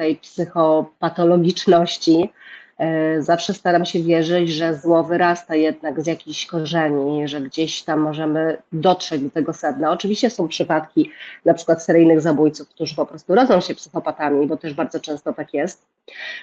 tej psychopatologiczności, e, zawsze staram się wierzyć, że zło wyrasta jednak z jakichś korzeni, że gdzieś tam możemy dotrzeć do tego sedna. Oczywiście są przypadki na przykład seryjnych zabójców, którzy po prostu rodzą się psychopatami, bo też bardzo często tak jest.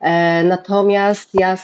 E, Natomiast ja e,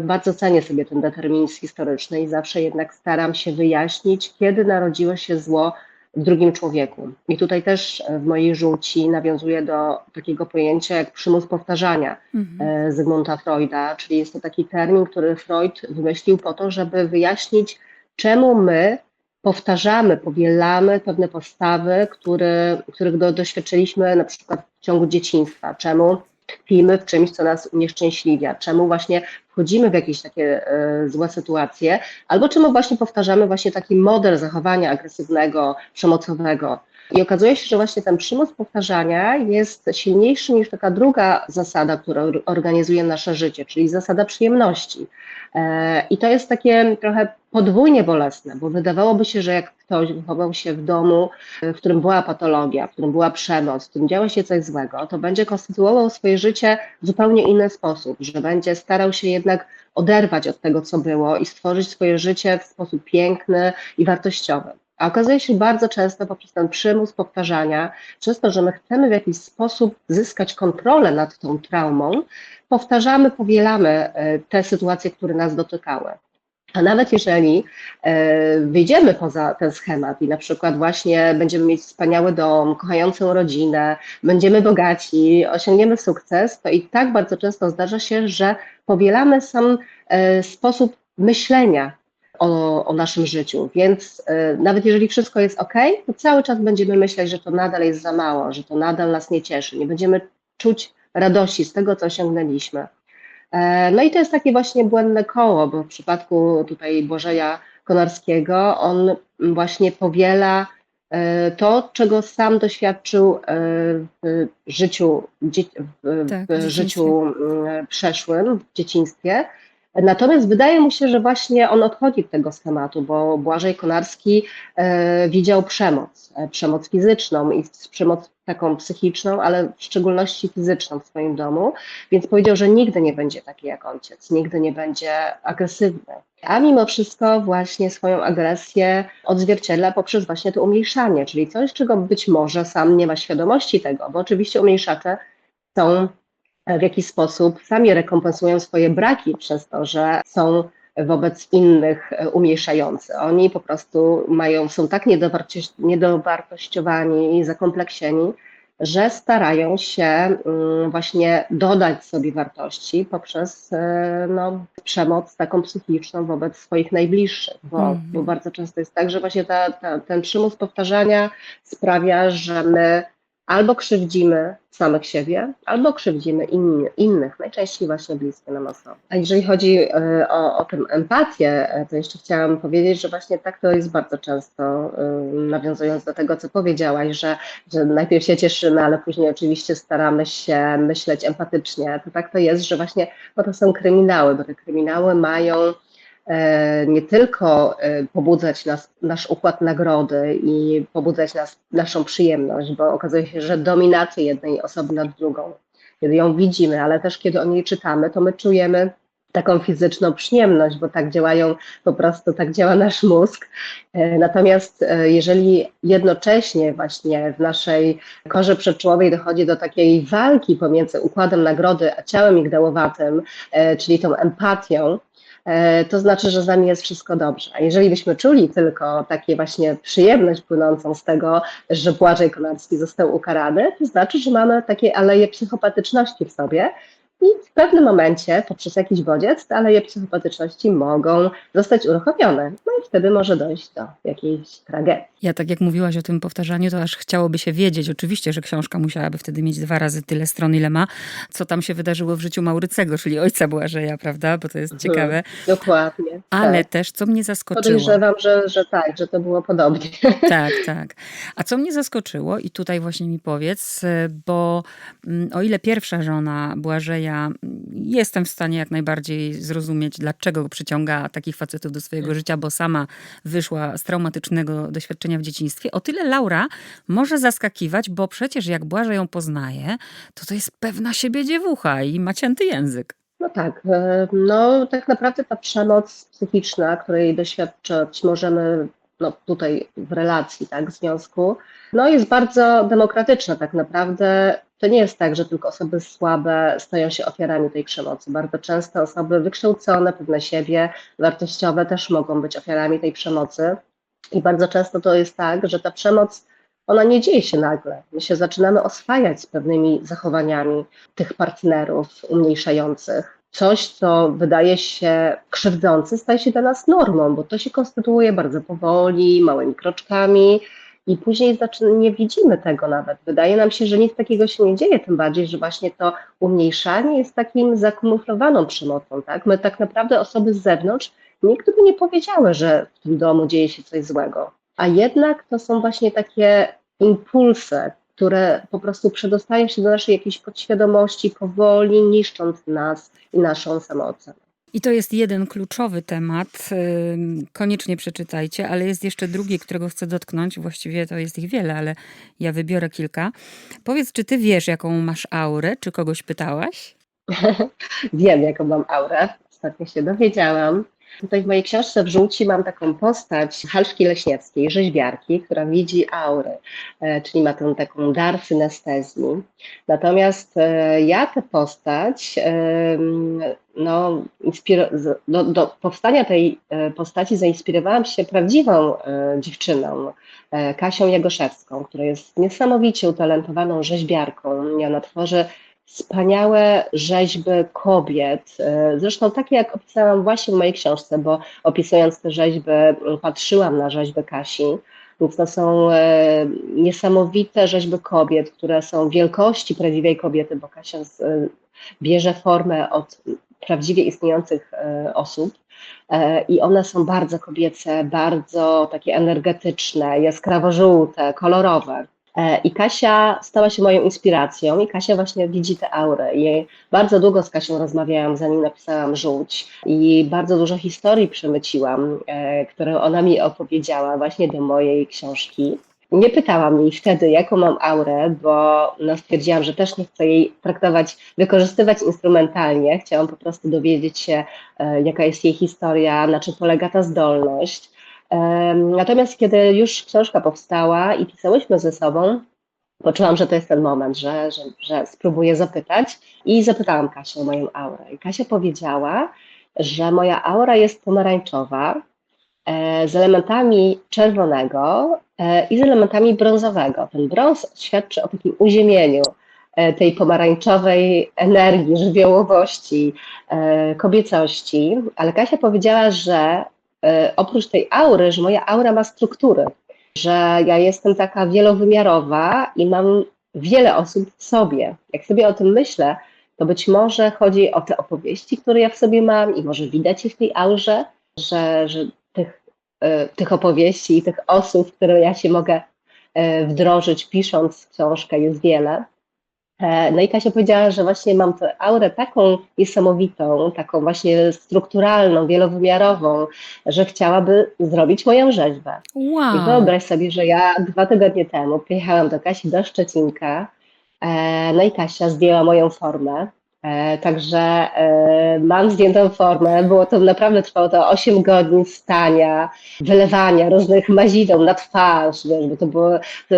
bardzo cenię sobie ten determinizm historyczny i zawsze jednak staram się wyjaśnić, kiedy narodziło się zło w drugim człowieku. I tutaj też w mojej żółci nawiązuję do takiego pojęcia jak przymus powtarzania Mhm. e, Zygmunta Freuda, czyli jest to taki termin, który Freud wymyślił po to, żeby wyjaśnić, czemu my powtarzamy, powielamy pewne postawy, które, których do, doświadczyliśmy na przykład w ciągu dzieciństwa, czemu tkwimy w czymś, co nas unieszczęśliwia, czemu właśnie wchodzimy w jakieś takie e, złe sytuacje, albo czemu właśnie powtarzamy właśnie taki model zachowania agresywnego, przemocowego. I okazuje się, że właśnie ten przymus powtarzania jest silniejszy niż taka druga zasada, która or- organizuje nasze życie, czyli zasada przyjemności. E, I to jest takie trochę podwójnie bolesne, bo wydawałoby się, że jak ktoś wychował się w domu, e, w którym była patologia, w którym była przemoc, w którym działo się coś złego, to będzie konstytuował swoje życie w zupełnie inny sposób, że będzie starał się jednak oderwać od tego, co było i stworzyć swoje życie w sposób piękny i wartościowy. A okazuje się bardzo często poprzez ten przymus powtarzania, przez to, że my chcemy w jakiś sposób zyskać kontrolę nad tą traumą, powtarzamy, powielamy e, te sytuacje, które nas dotykały. A nawet jeżeli e, wyjdziemy poza ten schemat i na przykład właśnie będziemy mieć wspaniały dom, kochającą rodzinę, będziemy bogaci, osiągniemy sukces, to i tak bardzo często zdarza się, że powielamy sam e, sposób myślenia o, o naszym życiu. Więc e, nawet jeżeli wszystko jest ok, to cały czas będziemy myśleć, że to nadal jest za mało, że to nadal nas nie cieszy. Nie będziemy czuć radości z tego, co osiągnęliśmy. E, No i to jest takie właśnie błędne koło, bo w przypadku tutaj Błażeja Konarskiego on właśnie powiela e, to, czego sam doświadczył w życiu, w, Tak, w życiu mm, przeszłym, w dzieciństwie. Natomiast wydaje mu się, że właśnie on odchodzi od tego schematu, bo Błażej Konarski e, widział przemoc, e, przemoc fizyczną i przemoc taką psychiczną, ale w szczególności fizyczną w swoim domu, więc powiedział, że nigdy nie będzie taki jak ojciec, nigdy nie będzie agresywny. A mimo wszystko właśnie swoją agresję odzwierciedla poprzez właśnie to umniejszanie, czyli coś, czego być może sam nie ma świadomości tego, bo oczywiście umniejszacze są w jakiś sposób sami rekompensują swoje braki przez to, że są wobec innych e, umniejszający. Oni po prostu mają, są tak niedowartości- niedowartościowani i zakompleksieni, że starają się mm, właśnie dodać sobie wartości poprzez e, no, przemoc taką psychiczną wobec swoich najbliższych, bo, Mhm. bo bardzo często jest tak, że właśnie ta, ta, ten przymus powtarzania sprawia, że my albo krzywdzimy samych siebie, albo krzywdzimy innych, najczęściej właśnie bliskie nam osoby. A jeżeli chodzi e, o, o tę empatię, e, to jeszcze chciałam powiedzieć, że właśnie tak to jest bardzo często, e, nawiązując do tego, co powiedziałaś, że, że najpierw się cieszymy, ale później oczywiście staramy się myśleć empatycznie. To tak to jest, że właśnie, bo to są kryminały, bo te kryminały mają nie tylko e, pobudzać nas, nasz układ nagrody i pobudzać nas, naszą przyjemność, bo okazuje się, że dominację jednej osoby nad drugą, kiedy ją widzimy, ale też kiedy o niej czytamy, to my czujemy taką fizyczną przyjemność, bo tak działają, po prostu tak działa nasz mózg. E, Natomiast e, jeżeli jednocześnie właśnie w naszej korze przedczołowej dochodzi do takiej walki pomiędzy układem nagrody a ciałem migdałowatym, e, czyli tą empatią, e, to znaczy, że z nami jest wszystko dobrze. A jeżeli byśmy czuli tylko takie właśnie przyjemność płynącą z tego, że Błażej Konarski został ukarany, to znaczy, że mamy takie aleje psychopatyczności w sobie i w pewnym momencie poprzez jakiś bodziec te aleje psychopatyczności mogą zostać uruchomione. No i wtedy może dojść do jakiejś tragedii. Ja tak jak mówiłaś o tym powtarzaniu, to aż chciałoby się wiedzieć, oczywiście, że książka musiałaby wtedy mieć dwa razy tyle stron, ile ma, co tam się wydarzyło w życiu Maurycego, czyli ojca Błażeja, prawda? Bo to jest ciekawe. Mhm, dokładnie. Ale tak. też, co mnie zaskoczyło. Podejrzewam, że, że tak, że to było podobnie. Tak, tak. A co mnie zaskoczyło, i tutaj właśnie mi powiedz, bo mm, o ile pierwsza żona Błażeja mm, jestem w stanie jak najbardziej zrozumieć, dlaczego przyciąga takich facetów do swojego życia, bo sama wyszła z traumatycznego doświadczenia w dzieciństwie. O tyle Laura może zaskakiwać, bo przecież jak Błażej ją poznaje, to to jest pewna siebie dziewucha i ma cięty język. No tak, e, no tak naprawdę ta przemoc psychiczna, której doświadczać możemy no, tutaj w relacji, tak, w związku, no jest bardzo demokratyczna tak naprawdę. To nie jest tak, że tylko osoby słabe stają się ofiarami tej przemocy. Bardzo często osoby wykształcone, pewne siebie, wartościowe też mogą być ofiarami tej przemocy. I bardzo często to jest tak, że ta przemoc, ona nie dzieje się nagle. My się zaczynamy oswajać z pewnymi zachowaniami tych partnerów umniejszających. Coś, co wydaje się krzywdzące, staje się dla nas normą, bo to się konstytuuje bardzo powoli, małymi kroczkami. I później nie widzimy tego nawet. Wydaje nam się, że nic takiego się nie dzieje, tym bardziej, że właśnie to umniejszanie jest takim zakamuflowaną przemocą. Tak? My tak naprawdę osoby z zewnątrz nigdy by nie powiedziały, że w tym domu dzieje się coś złego. A jednak to są właśnie takie impulsy, które po prostu przedostają się do naszej jakiejś podświadomości powoli, niszcząc nas i naszą samoocenę. I to jest jeden kluczowy temat. Koniecznie przeczytajcie, ale jest jeszcze drugi, którego chcę dotknąć. Właściwie to jest ich wiele, ale ja wybiorę kilka. Powiedz, czy ty wiesz, jaką masz aurę? Czy kogoś pytałaś? Wiem, jaką mam aurę. Ostatnio się dowiedziałam. Tutaj w mojej książce w żółci mam taką postać Halszki Leśniewskiej, rzeźbiarki, która widzi aury, e, czyli ma tę taką dar synestezji. Natomiast e, ja tę postać, em, no, do, do powstania tej e, postaci zainspirowałam się prawdziwą e, dziewczyną, e, Kasią Jagoszewską, która jest niesamowicie utalentowaną rzeźbiarką. Ona tworzy wspaniałe rzeźby kobiet, e, zresztą takie jak opisałam właśnie w mojej książce, bo opisując te rzeźby patrzyłam na rzeźby Kasi, więc to są e, niesamowite rzeźby kobiet, które są wielkości prawdziwej kobiety, bo Kasia e, bierze formę od prawdziwie istniejących osób. I one są bardzo kobiece, bardzo takie energetyczne, jaskrawo żółte, kolorowe. E, I Kasia stała się moją inspiracją i Kasia właśnie widzi te aury. I bardzo długo z Kasią rozmawiałam, zanim napisałam Żółć i bardzo dużo historii przemyciłam, e, które ona mi opowiedziała właśnie do mojej książki. Nie pytałam jej wtedy, jaką mam aurę, bo no, stwierdziłam, że też nie chcę jej traktować, wykorzystywać instrumentalnie. Chciałam po prostu dowiedzieć się, e, jaka jest jej historia, na czym polega ta zdolność. Natomiast kiedy już książka powstała i pisałyśmy ze sobą, poczułam, że to jest ten moment, że, że, że spróbuję zapytać i zapytałam Kasię o moją aurę. I Kasia powiedziała, że moja aura jest pomarańczowa, e, z elementami czerwonego e, i z elementami brązowego. Ten brąz świadczy o takim uziemieniu e, tej pomarańczowej energii, żywiołowości, kobiecości, ale Kasia powiedziała, że oprócz tej aury, że moja aura ma struktury, że ja jestem taka wielowymiarowa i mam wiele osób w sobie. Jak sobie o tym myślę, to być może chodzi o te opowieści, które ja w sobie mam i może widać je w tej aurze, że, że tych, e, tych opowieści i tych osób, które ja się mogę e, wdrożyć pisząc książkę jest wiele. E, No i Kasia powiedziała, że właśnie mam tę aurę taką niesamowitą, taką właśnie strukturalną, wielowymiarową, że chciałaby zrobić moją rzeźbę. I Wow! wyobraź sobie, że ja dwa tygodnie temu przyjechałam do Kasi do Szczecinka, e, no i Kasia zdjęła moją formę. E, także e, mam zdjętą formę. Było to naprawdę trwało to 8 godzin stania, wylewania różnych mazideł na twarz, wiesz, bo to było, to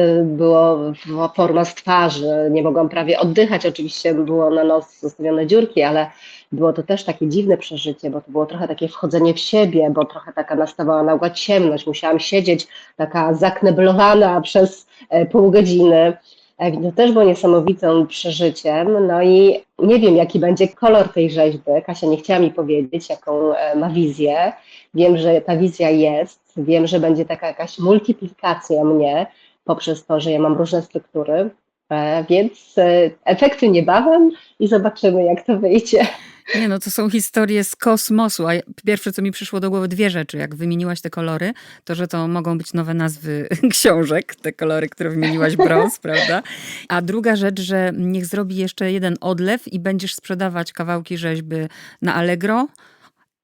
było forma z twarzy. Nie mogłam prawie oddychać. Oczywiście było na nos zostawione dziurki, ale było to też takie dziwne przeżycie, bo to było trochę takie wchodzenie w siebie, bo trochę taka nastawała nagła ciemność. Musiałam siedzieć taka zakneblowana przez e, pół godziny. To też było niesamowitym przeżyciem. No i nie wiem, jaki będzie kolor tej rzeźby. Kasia nie chciała mi powiedzieć, jaką e, ma wizję. Wiem, że ta wizja jest. Wiem, że będzie taka jakaś multiplikacja mnie poprzez to, że ja mam różne struktury. E, Więc e, efekty niebawem i zobaczymy, jak to wyjdzie. Nie no, to są historie z kosmosu, a pierwsze, co mi przyszło do głowy, dwie rzeczy. Jak wymieniłaś te kolory, to że to mogą być nowe nazwy książek, te kolory, które wymieniłaś, brąz, prawda? A druga rzecz, że niech zrobi jeszcze jeden odlew i będziesz sprzedawać kawałki rzeźby na Allegro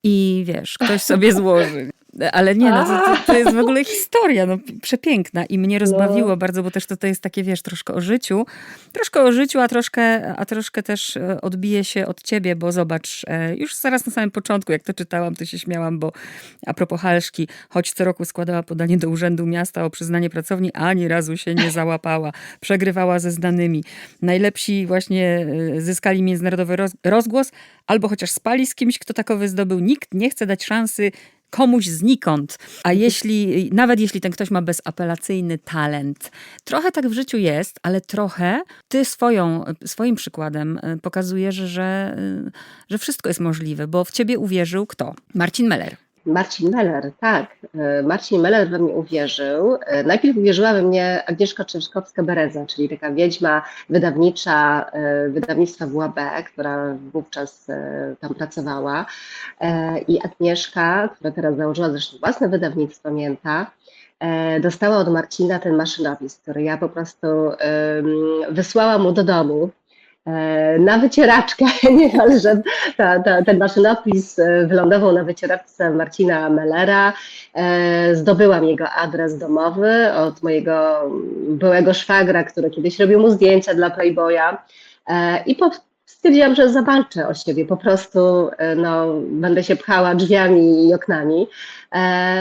i wiesz, ktoś sobie złoży. Ale nie, no to, to, jest w ogóle historia, no przepiękna i mnie rozbawiło no. bardzo, bo też to, to jest takie, wiesz, troszkę o życiu, troszkę o życiu, a troszkę, a troszkę też e, odbije się od ciebie, bo zobacz, e, już zaraz na samym początku, jak to czytałam, to się śmiałam, bo a propos Halszki, choć co roku składała podanie do Urzędu Miasta o przyznanie pracowni, ani razu się nie załapała, przegrywała ze zdanymi. Najlepsi właśnie e, zyskali międzynarodowy rozgłos, albo chociaż spali z kimś, kto takowy zdobył. Nikt nie chce dać szansy komuś znikąd. A jeśli, nawet jeśli ten ktoś ma bezapelacyjny talent, trochę tak w życiu jest, ale trochę ty swoją, swoim przykładem e, pokazujesz, że, e, że wszystko jest możliwe, bo w ciebie uwierzył kto? Marcin Meller. Marcin Meller, tak. E, Marcin Meller we mnie uwierzył. E, najpierw uwierzyła we mnie Agnieszka Czeszkowska-Bereza, czyli taka wiedźma wydawnicza e, wydawnictwa WAB, która wówczas tam pracowała. I Agnieszka, która teraz założyła zresztą własne wydawnictwo Mięta, dostała od Marcina ten maszynopis, który ja po prostu wysłałam mu do domu na wycieraczkę, niemal, że ta, ta, ten maszynopis e, wylądował na wycieraczce Marcina Mellera. E, zdobyłam jego adres domowy od mojego byłego szwagra, który kiedyś robił mu zdjęcia dla Playboya i po, stwierdziłam, że zawalczę o siebie, po prostu no, będę się pchała drzwiami i oknami.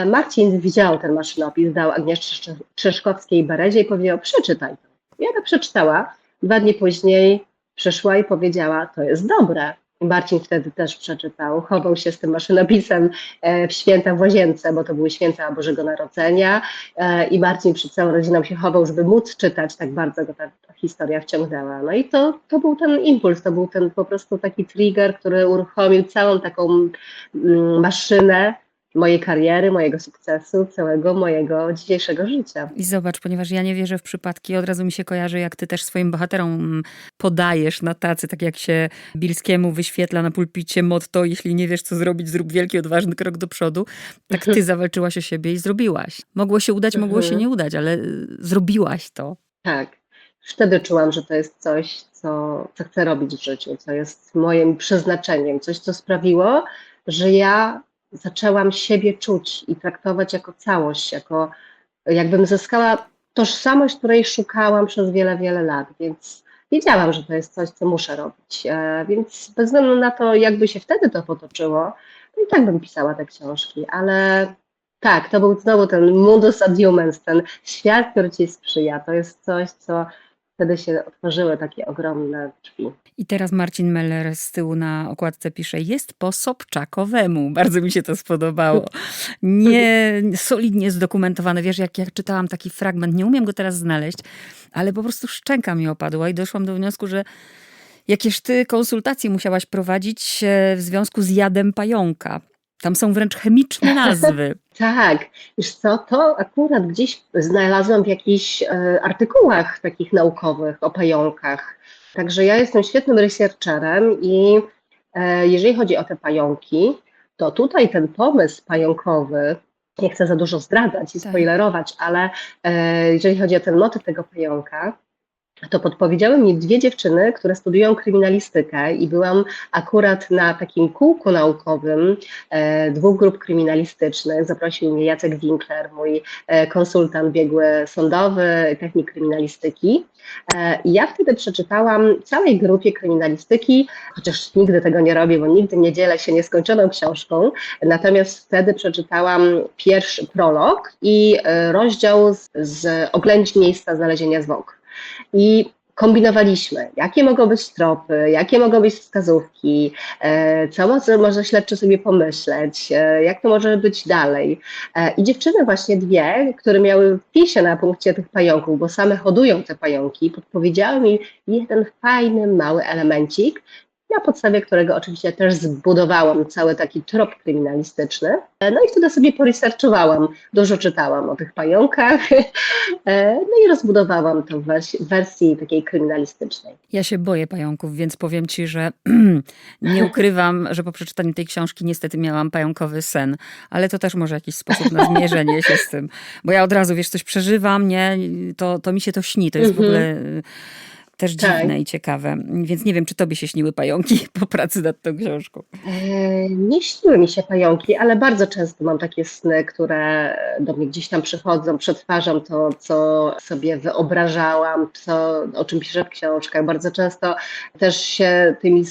Marcin widział ten maszynopis, dał Agnieszce Trzeszkowskiej Berezie i powiedział, przeczytaj to. Ja to przeczytała. Dwa dni później przyszła i powiedziała, to jest dobre. Marcin wtedy też przeczytał, chował się z tym maszynopisem e, w święta w łazience, bo to były święta Bożego Narodzenia e, i Marcin przed całą rodziną się chował, żeby móc czytać, tak bardzo go ta, historia wciągnęła. No i to, to był ten impuls, to był ten po prostu taki trigger, który uruchomił całą taką mm, maszynę, mojej kariery, mojego sukcesu, całego mojego dzisiejszego życia. I zobacz, ponieważ ja nie wierzę w przypadki, od razu mi się kojarzy, jak ty też swoim bohaterom mm, podajesz na tacy, tak jak się Bilskiemu wyświetla na pulpicie motto, jeśli nie wiesz, co zrobić, zrób wielki, odważny krok do przodu. Tak ty zawalczyłaś o siebie i zrobiłaś. Mogło się udać, mogło się mhm. nie udać, ale y, zrobiłaś to. Tak. Wtedy czułam, że to jest coś, co, co chcę robić w życiu, co jest moim przeznaczeniem, coś, co sprawiło, że ja zaczęłam siebie czuć i traktować jako całość, jako jakbym zyskała tożsamość, której szukałam przez wiele, wiele lat, więc wiedziałam, że to jest coś, co muszę robić. E, więc bez względu na to, jakby się wtedy to potoczyło, to i tak bym pisała te książki, ale tak, to był znowu ten mundus ad humans, ten świat, który ci sprzyja. To jest coś, co wtedy się otworzyły takie ogromne drzwi. I teraz Marcin Meller z tyłu na okładce pisze, jest po Sobczakowemu. Bardzo mi się to spodobało. Nie, solidnie zdokumentowane. Wiesz, jak, jak czytałam taki fragment, nie umiem go teraz znaleźć, ale po prostu szczęka mi opadła i doszłam do wniosku, że jakież ty konsultacje musiałaś prowadzić e, w związku z jadem pająka. Tam są wręcz chemiczne nazwy. tak, wiesz co, to akurat gdzieś znalazłam w jakichś e, artykułach takich naukowych o pająkach. Także ja jestem świetnym researcherem i e, jeżeli chodzi o te pająki, to tutaj ten pomysł pająkowy, nie chcę za dużo zdradzać i tak. spoilerować, ale e, jeżeli chodzi o ten motyw tego pająka, to podpowiedziały mi dwie dziewczyny, które studiują kryminalistykę i byłam akurat na takim kółku naukowym e, dwóch grup kryminalistycznych. Zaprosił mnie Jacek Winkler, mój e, konsultant biegły sądowy, technik kryminalistyki. E, ja wtedy przeczytałam całej grupie kryminalistyki, chociaż nigdy tego nie robię, bo nigdy nie dzielę się nieskończoną książką, natomiast wtedy przeczytałam pierwszy prolog i e, rozdział z, z oględzin miejsca znalezienia zwłok i kombinowaliśmy, jakie mogą być tropy, jakie mogą być wskazówki, e, co może, śledczy sobie pomyśleć, e, jak to może być dalej. E, I dziewczyny właśnie dwie, które miały wpisie na punkcie tych pająków, bo same hodują te pająki, podpowiedziały mi jeden fajny, mały elemencik, na podstawie którego oczywiście też zbudowałam cały taki trop kryminalistyczny. E, No i wtedy sobie poresearchowałam, dużo czytałam o tych pająkach, e, no i rozbudowałam to w wersji, takiej kryminalistycznej. Ja się boję pająków, więc powiem ci, że nie ukrywam, że po przeczytaniu tej książki niestety miałam pająkowy sen, ale to też może jakiś sposób na zmierzenie się z tym, bo ja od razu, wiesz, coś przeżywam, nie, to, to mi się to śni, to jest w Mhm. ogóle też Tak. dziwne i ciekawe, więc nie wiem, czy tobie się śniły pająki po pracy nad tą książką. E, Nie śniły mi się pająki, ale bardzo często mam takie sny, które do mnie gdzieś tam przychodzą, przetwarzam to, co sobie wyobrażałam, co, o czym piszę w książkach. Bardzo często też się tymi